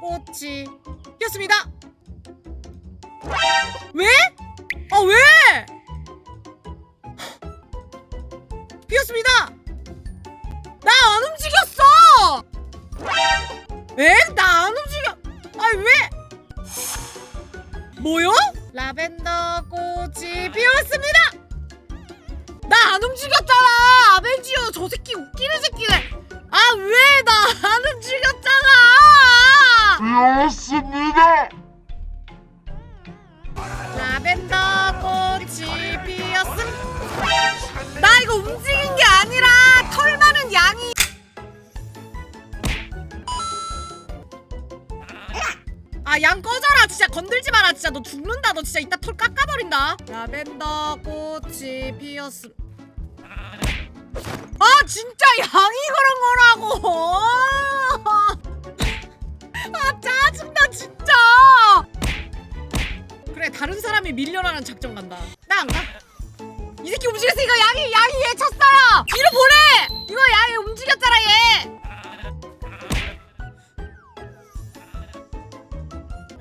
꽃이 피었습니다. 왜? 아 왜? 피었습니다. 나 안 움직였어. 에? 나안 움직여. 아니 왜? 뭐요? 라벤더 꽃이 피었습니다. 라벤더 꽃이 피었음. 나 이거 움직인 게 아니라 털 많은 양이. 아 양 꺼져라. 진짜 건들지 마라. 진짜 너 죽는다. 너 진짜 이따 털 깎아버린다. 라벤더 꽃이 피었음. 아 진짜 양이 그런 다른 사람이 밀려나는 작전 간다. 나 안 가. 이 새끼 움직였으니까 양이 양이 얘 쳤어요. 뒤로 보내! 이거 양이 움직였잖아 얘.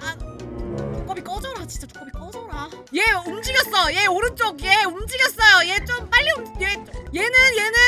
아, 두꺼비 꺼져라. 진짜 두꺼비 꺼져라. 얘 움직였어. 얘 오른쪽 얘 움직였어요. 얘 좀 빨리 움, 얘 얘는 얘는